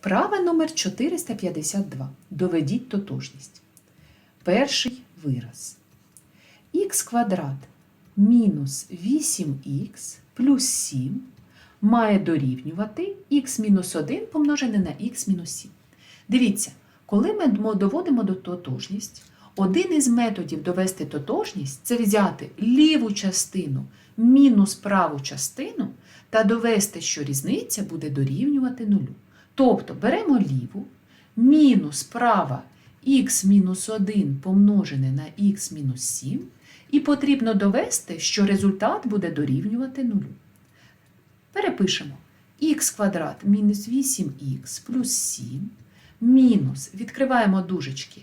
Вправа номер 452. Доведіть тотожність. Перший вираз. х квадрат мінус 8х плюс 7 має дорівнювати х мінус 1 помножене на х мінус 7. Дивіться, коли ми доводимо до тотожність, один із методів довести тотожність це взяти ліву частину мінус праву частину та довести, що різниця буде дорівнювати нулю. Тобто беремо ліву, мінус права х мінус 1 помножене на х мінус 7, і потрібно довести, що результат буде дорівнювати нулю. Перепишемо х квадрат мінус 8х плюс 7 мінус, відкриваємо дужечки,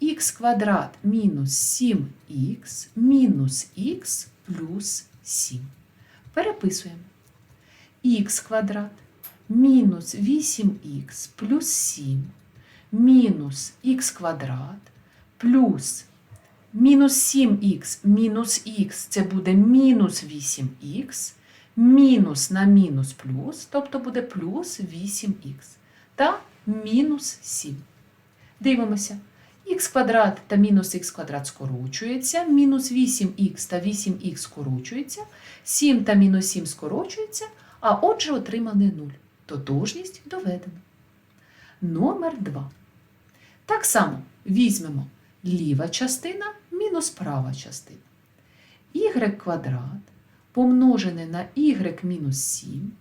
х квадрат мінус 7х мінус х плюс 7. Переписуємо х квадрат мінус 8х плюс 7 мінус х квадрат плюс мінус 7х мінус х це буде мінус 8х, мінус на мінус плюс, тобто буде плюс 8х та мінус 7. Дивимося. х квадрат та мінус х квадрат скорочується, мінус 8х та 8х скорочується, 7 та мінус 7 скорочується, а отже отримали 0. Тотожність доведено. Номер 2. Так само візьмемо ліва частина мінус права частина. y квадрат помножене на y мінус 7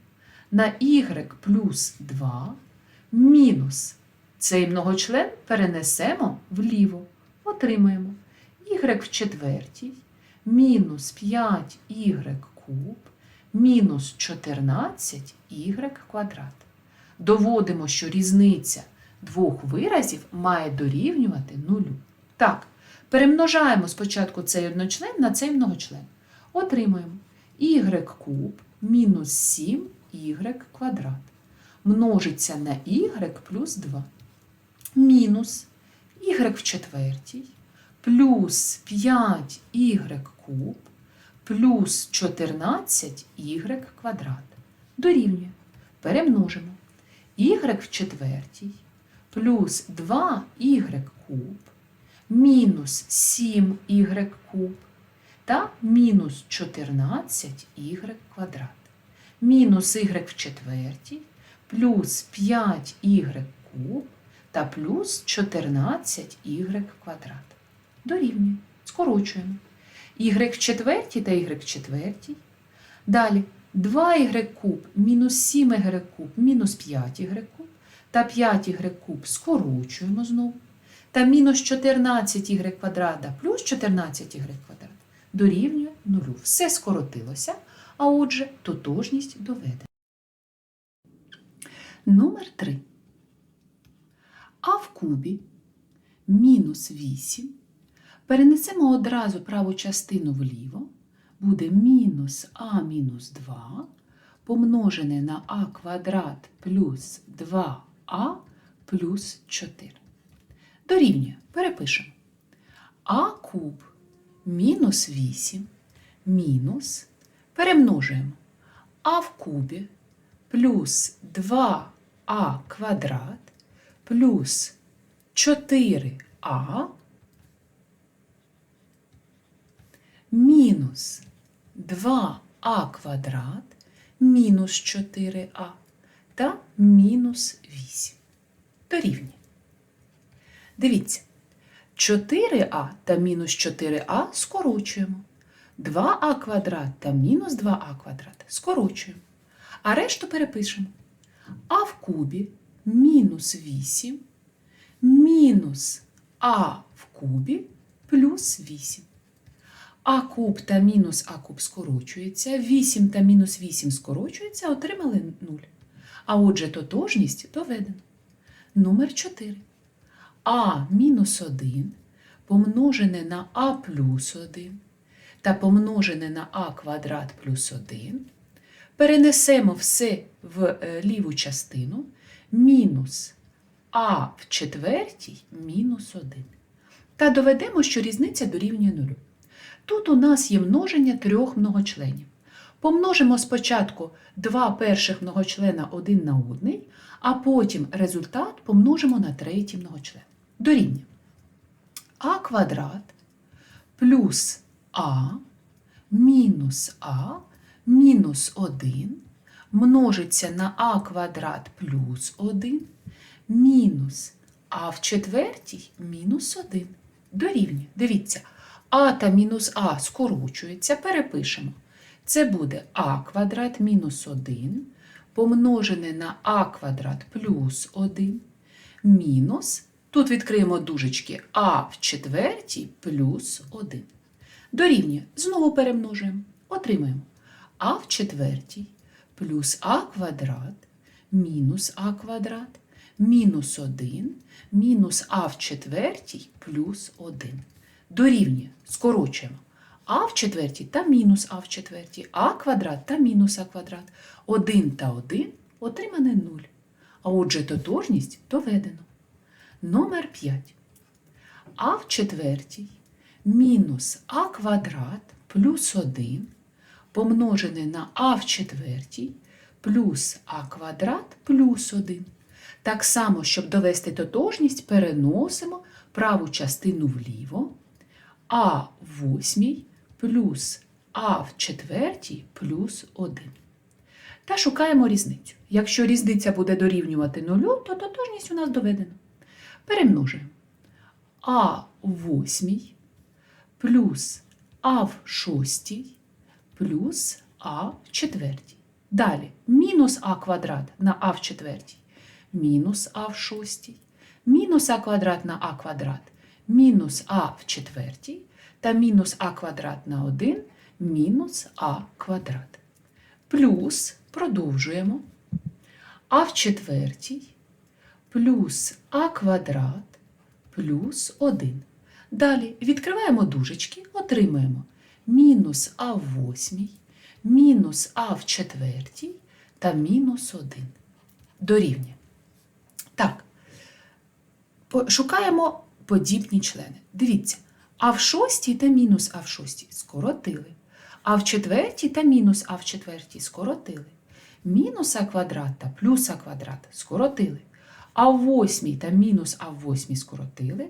на y плюс 2 мінус цей многочлен перенесемо вліво. Отримаємо y в четвертій мінус 5y куб мінус 14y квадрат. Доводимо, що різниця двох виразів має дорівнювати нулю. Так, перемножаємо спочатку цей одночлен на цей многочлен. Отримуємо y куб мінус 7y квадрат. Множиться на y плюс 2. Мінус y в четвертій плюс 5y куб плюс 14y квадрат. Дорівнює. Перемножимо. y в четвертій плюс 2y куб мінус 7y куб та мінус 14y квадрат. Мінус y в четвертій плюс 5y куб та плюс 14y квадрат. Дорівнює. Скорочуємо. Y в четвертій та y в четвертій. Далі 2y куб мінус 7y куб мінус 5y куб та 5y куб скорочуємо знову. Та мінус 14y квадрата плюс 14y квадрат дорівнює нулю. Все скоротилося, а отже, тотожність доведена. Номер 3. А в кубі мінус 8. Перенесемо одразу праву частину вліво. Буде мінус а мінус 2 помножене на а квадрат плюс 2а плюс 4. Дорівнює. Перепишемо. А куб мінус 8 мінус перемножуємо а в кубі плюс 2а квадрат плюс 4а мінус 2а квадрат мінус 4а та мінус 8. Дорівнює. Дивіться, 4а та мінус 4а скорочуємо. 2а квадрат та мінус 2а квадрат скорочуємо. А решту перепишемо. А в кубі мінус 8 мінус а в кубі плюс 8. А куб та мінус а куб скорочується, 8 та мінус 8 скорочується, отримали 0. А отже, тотожність доведена. Номер 4. А мінус 1 помножене на а плюс 1 та помножене на а квадрат плюс 1. Перенесемо все в е, ліву частину мінус а в четвертій мінус 1. Та доведемо, що різниця дорівнює нулю. Тут у нас є множення трьох многочленів. Помножимо спочатку два перших многочлена один на одний, а потім результат помножимо на третій многочлен. Дорівнює. А квадрат плюс А мінус А мінус 1 множиться на А квадрат плюс 1 мінус А в четвертій мінус 1 дорівнює. Дивіться, А та мінус А скорочується, перепишемо. Це буде А квадрат мінус 1 помножене на А квадрат плюс 1 мінус, тут відкриємо дужечки А в четвертій плюс 1. Дорівнює, знову перемножуємо, отримаємо А в четвертій плюс А квадрат мінус А квадрат мінус 1 мінус А в четвертій плюс 1. Дорівнює, скорочуємо. А в четвертій та мінус А в четвертій, А квадрат та мінус А квадрат. 1 та 1 отримане 0. А отже, тотожність доведено. Номер 5. А в четвертій мінус А квадрат плюс 1 помножене на А в четвертій плюс А квадрат плюс 1. Так само, щоб довести тотожність, переносимо праву частину вліво. А в восьмій плюс А в четвертій плюс 1. Та шукаємо різницю. Якщо різниця буде дорівнювати нулю, то тотожність у нас доведена. Перемножуємо. А в восьмій плюс А в шостій плюс А в четвертій. Далі мінус А квадрат на А в четвертій, мінус А в шостій, мінус А квадрат на А квадрат, мінус А в четвертій та мінус А квадрат на 1 мінус А квадрат. Плюс продовжуємо А в четвертій плюс А квадрат плюс 1. Далі відкриваємо дужечки, отримаємо мінус А в восьмій, мінус А в четвертій та мінус 1. Дорівнює. Так, шукаємо подібні члени. Дивіться, А в шостій та мінус А в шостій скоротили. А в четвертій та мінус А в четвертій скоротили. Мінус А квадрат та плюс А квадрат скоротили. А в восьмій та мінус А в восьмій скоротили.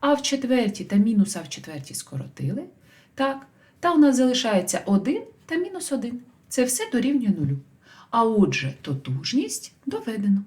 А в четвертій та мінус А в четвертій скоротили. Так, та у нас залишається 1 та мінус 1. Це все дорівнює нулю. А отже, тотужність доведено.